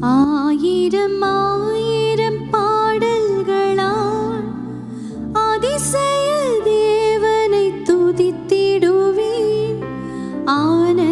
ஆயிரம் ஆயிரம் பாடல்களால் அதிசய தேவனை துதித்திடுவேன். ஆன